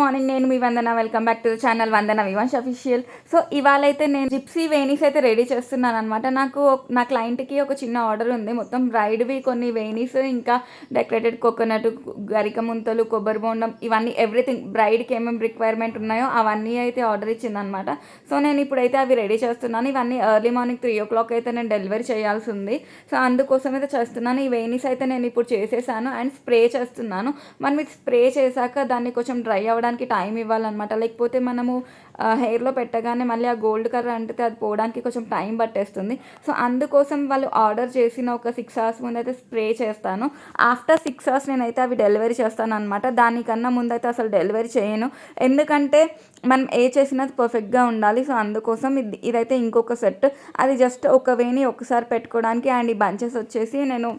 Morning నేను మీ Vandana. Welcome back to the channel Vandana Vivans official so ఇవాళ అయితే నేను జిప్సీ వేణీస్ అయితే రెడీ చేస్తున్నాను అనమాట నాకు నా క్లయింట్కి ఒక చిన్న ఆర్డర్ ఉంది. మొత్తం బ్రైడ్వి కొన్ని వేణీస్ ఇంకా డెకరేటెడ్ కోకోనట్ గరిక ముంతలు కొబ్బరి బోండం ఇవన్నీ ఎవ్రీథింగ్ బ్రైడ్కి ఏమేమి రిక్వైర్మెంట్ ఉన్నాయో అవన్నీ అయితే ఆర్డర్ ఇచ్చిందనమాట సో నేను ఇప్పుడైతే అవి రెడీ చేస్తున్నాను. ఇవన్నీ early morning three o'clock అయితే నేను డెలివరీ చేయాల్సి ఉంది. సో అందుకోసం అయితే చేస్తున్నాను. ఈ వేణీస్ అయితే నేను ఇప్పుడు చేసేసాను. అండ్ స్ప్రే చేస్తున్నాను. మనం ఇది స్ప్రే చేశాక దాన్ని కొంచెం డ్రై అవ్వడానికి టైం ఇవ్వాలన్నమాట. లేకపోతే మనము హెయిర్లో పెట్టగానే మళ్ళీ ఆ గోల్డ్ కలర్ అంటే అది పోవడానికి కొంచెం టైం పట్టేస్తుంది. సో అందుకోసం వాళ్ళు ఆర్డర్ చేసిన ఒక సిక్స్ అవర్స్ ముందు అయితే స్ప్రే చేస్తాను. ఆఫ్టర్ సిక్స్ అవర్స్ నేనైతే అవి డెలివరీ చేస్తాను అనమాట దానికన్నా ముందు అయితే అసలు డెలివరీ చేయను. ఎందుకంటే మనం ఏ చేసినా పర్ఫెక్ట్గా ఉండాలి. సో అందుకోసం ఇది ఇదైతే ఇంకొక సెట్ అది జస్ట్ ఒక వేని ఒకసారి పెట్టుకోవడానికి అండ్ ఈ బంచెస్ వచ్చేసి నేను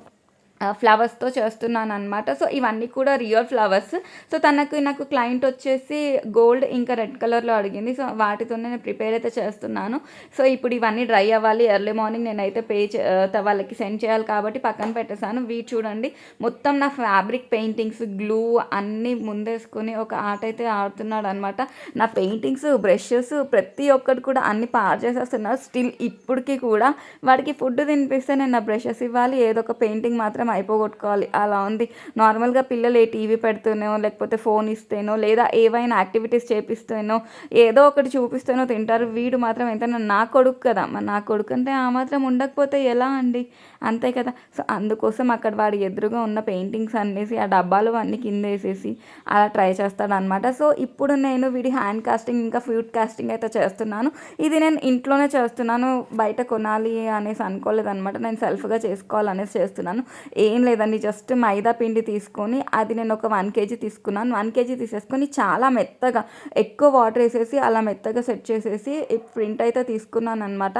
ఫ్లవర్స్తో చేస్తున్నాను అనమాట సో ఇవన్నీ కూడా రియల్ ఫ్లవర్స్ సో తనకు నాకు క్లయింట్ వచ్చేసి గోల్డ్ ఇంకా రెడ్ కలర్లో అడిగింది. సో వాటితో నేను ప్రిపేర్ అయితే చేస్తున్నాను. సో ఇప్పుడు ఇవన్నీ డ్రై అవ్వాలి. ఎర్లీ మార్నింగ్ నేనైతే పే చే- వాళ్ళకి సెండ్ చేయాలి కాబట్టి పక్కన పెట్టేశాను. వీ చూడండి. మొత్తం నా ఫ్యాబ్రిక్ పెయింటింగ్స్ గ్లూ అన్నీ ముందేసుకొని ఒక ఆట అయితే ఆడుతున్నాడు అనమాట నా పెయింటింగ్స్ బ్రషెస్ ప్రతి ఒక్కటి కూడా అన్ని పాడు చేసేస్తున్నారు స్టిల్ ఇప్పటికీ కూడా వాడికి ఫుడ్ తినిపిస్తే నేను నా బ్రషెస్ ఇవ్వాలి. ఏదో ఒక పెయింటింగ్ మాత్రం అయిపోగొట్టుకోవాలి. అలా ఉంది. నార్మల్గా పిల్లలు ఏ టీవీ పెడుతూనో లేకపోతే ఫోన్ ఇస్తేనో లేదా ఏవైనా యాక్టివిటీస్ చేపిస్తేనో ఏదో ఒకటి చూపిస్తేనో తింటారు. వీడు మాత్రం ఎంత నా కొడుకు కదా. మరి నా కొడుకు అంటే ఆ మాత్రం ఉండకపోతే ఎలా అండి? అంతే కదా. సో అందుకోసం అక్కడ వాడి ఎదురుగా ఉన్న పెయింటింగ్స్ అనేసి ఆ డబ్బాలు అన్నీ కింద వేసేసి అలా ట్రై చేస్తాడనమాట సో ఇప్పుడు నేను వీడి హ్యాండ్ కాస్టింగ్ ఇంకా ఫ్యూట్ కాస్టింగ్ అయితే చేస్తున్నాను. ఇది నేను ఇంట్లోనే చేస్తున్నాను. బయట కొనాలి అనేసి అనుకోలేదు అనమాట నేను సెల్ఫ్గా చేసుకోవాలనేసి చేస్తున్నాను. ఏం లేదండి జస్ట్ మైదా పిండి తీసుకొని అది నేను ఒక వన్ కేజీ తీసుకున్నాను. వన్ కేజీ తీసేసుకొని చాలా మెత్తగా ఎక్కువ వాటర్ వేసేసి అలా మెత్తగా సెట్ చేసేసి ప్రింట్ అయితే తీసుకున్నాను అనమాట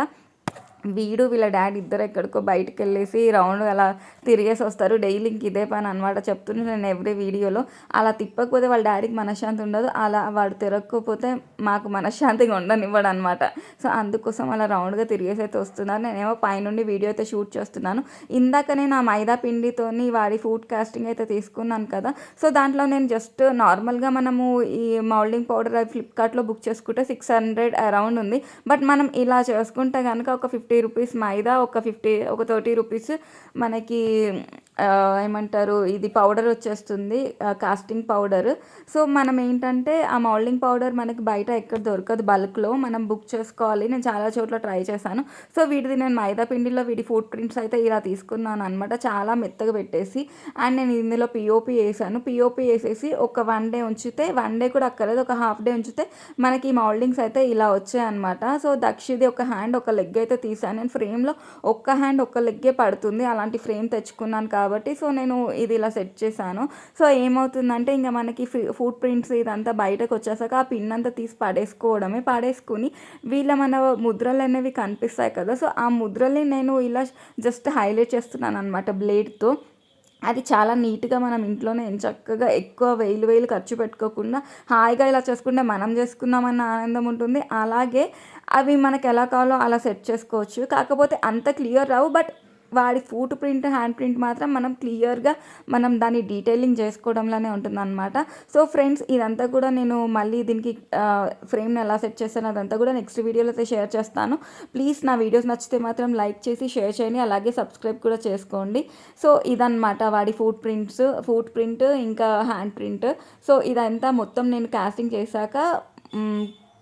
వీడు వీళ్ళ డాడీ ఇద్దరు ఎక్కడికో బయటకు వెళ్ళేసి రౌండ్ అలా తిరిగేసి వస్తారు. డైలీ ఇంక ఇదే పని అనమాట చెప్తున్నాను నేను ఎవ్రీ వీడియోలో. అలా తిప్పకపోతే వాళ్ళ డాడీకి మనశ్శాంతి ఉండదు. అలా వాడు తిరగకపోతే మాకు మనశ్శాంతిగా ఉండనివ్వడు అనమాట సో అందుకోసం అలా రౌండ్గా తిరిగేసి అయితే వస్తున్నారు. నేనేమో పైనుండి వీడియో అయితే షూట్ చేస్తున్నాను. ఇందాక నేను ఆ మైదా పిండితోని వాడి ఫుడ్ కాస్టింగ్ అయితే తీసుకున్నాను కదా. సో దాంట్లో నేను జస్ట్ నార్మల్గా మనము ఈ మౌల్డింగ్ పౌడర్ అది ఫ్లిప్కార్ట్లో బుక్ చేసుకుంటే సిక్స్ హండ్రెడ్ అరౌండ్ ఉంది. బట్ మనం ఇలా చేసుకుంటే కనుక ఒక ఫిఫ్టీ ఫిఫ్టీ రూపీస్ మైదా ఒక ఫిఫ్టీ ఒక థర్టీ రూపీస్ మనకి ఏమంటారు ఇది పౌడర్ వచ్చేస్తుంది కాస్టింగ్ పౌడర్ సో మనం ఏంటంటే ఆ మౌల్డింగ్ పౌడర్ మనకి బయట ఎక్కడ దొరకదు బల్క్లో మనం బుక్ చేసుకోవాలి. నేను చాలా చోట్ల ట్రై చేశాను. సో వీటిది నేను మైదా పిండిలో వీటి ఫుడ్ ప్రింట్స్ అయితే ఇలా తీసుకున్నాను అనమాట చాలా మెత్తగా పెట్టేసి అండ్ నేను ఇందులో పిఓపి వేసాను. పిఓపి వేసేసి ఒక వన్ డే ఉంచితే వన్ డే కూడా అక్కర్లేదు. ఒక హాఫ్ డే ఉంచితే మనకి ఈ మౌల్డింగ్స్ అయితే ఇలా వచ్చాయన్నమాట సో దక్షిది ఒక హ్యాండ్ ఒక లెగ్ అయితే తీసాను. నేను ఫ్రేమ్లో ఒక్క హ్యాండ్ ఒక్క లెగ్గే పడుతుంది. అలాంటి ఫ్రేమ్ తెచ్చుకున్నాను కాబట్టి కాబట్టి సో నేను ఇది ఇలా సెట్ చేశాను. సో ఏమవుతుందంటే ఇంకా మనకి ఫుడ్ ప్రింట్స్ ఇదంతా బయటకు వచ్చేసాక ఆ పిన్ అంతా తీసి పడేసుకోవడమే పడేసుకుని వీళ్ళ మన ముద్రలు అనేవి కనిపిస్తాయి కదా సో ఆ ముద్రల్ని నేను ఇలా జస్ట్ హైలైట్ చేస్తున్నాను అనమాట బ్లేడ్తో. అది చాలా నీట్గా మనం ఇంట్లోనే చక్కగా ఎక్కువ వేలు వేలు ఖర్చు పెట్టుకోకుండా హాయిగా ఇలా చేసుకుంటే మనం చేసుకున్నామన్న ఆనందం ఉంటుంది. అలాగే అవి మనకు ఎలా కావాలో అలా సెట్ చేసుకోవచ్చు. కాకపోతే అంత క్లియర్ రావు బట్ వాడి ఫూట్ ప్రింట్ హ్యాండ్ ప్రింట్ మాత్రం మనం క్లియర్గా మనం దాన్ని డీటెయిలింగ్ చేసుకోవడంలోనే ఉంటుంది అనమాట సో ఫ్రెండ్స్ ఇదంతా కూడా నేను మళ్ళీ దీనికి ఫ్రేమ్ని ఎలా సెట్ చేస్తాను అదంతా కూడా నెక్స్ట్ వీడియోలో అయితే షేర్ చేస్తాను. ప్లీజ్ నా వీడియోస్ నచ్చితే మాత్రం లైక్ చేసి షేర్ చేయండి. అలాగే సబ్స్క్రైబ్ కూడా చేసుకోండి. సో ఇదన్నమాట వాడి ఫుట్ ప్రింట్స్ ఫుట్ ప్రింట్ ఇంకా హ్యాండ్ ప్రింట్ సో ఇదంతా మొత్తం నేను కాస్టింగ్ చేశాక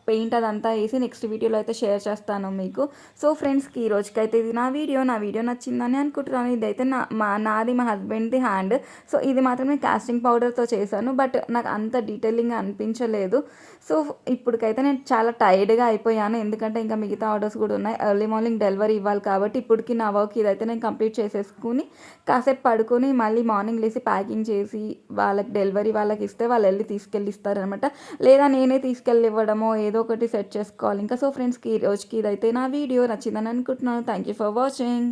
పెయింట్ అదంతా వేసి నెక్స్ట్ వీడియోలో అయితే షేర్ చేస్తాను మీకు. సో ఫ్రెండ్స్కి ఈ రోజుకైతే ఇది నా వీడియో. నా వీడియో నచ్చిందని అనుకుంటున్నాను. ఇదైతే నా మా నాది మా హస్బెండ్ది హ్యాండ్. సో ఇది మాత్రం నేను కాస్టింగ్ పౌడర్తో చేశాను. బట్ నాకు అంత డీటెయిలింగ్ అనిపించలేదు. సో ఇప్పటికైతే నేను చాలా టైర్డ్గా అయిపోయాను. ఎందుకంటే ఇంకా మిగతా ఆర్డర్స్ కూడా ఉన్నాయి. ఎర్లీ మార్నింగ్ డెలివరీ ఇవ్వాలి కాబట్టి ఇప్పటికి నా వర్క్ ఇదైతే నేను కంప్లీట్ చేసేసుకుని కాసేపు పడుకొని మళ్ళీ మార్నింగ్ లేసి ప్యాకింగ్ చేసి వాళ్ళకి డెలివరీ వాళ్ళకి ఇస్తే వాళ్ళు వెళ్ళి తీసుకెళ్ళి ఇస్తారనమాట లేదా నేనే తీసుకెళ్ళి ఇవ్వడమో ఏదో ఏదో ఒకటి సెట్ చేసుకోవాలి. ఇంకా సో ఫ్రెండ్స్కి ఈ రోజుకి ఇదైతే నా వీడియో. నచ్చిందని అనుకుంటున్నాను. Thank you for watching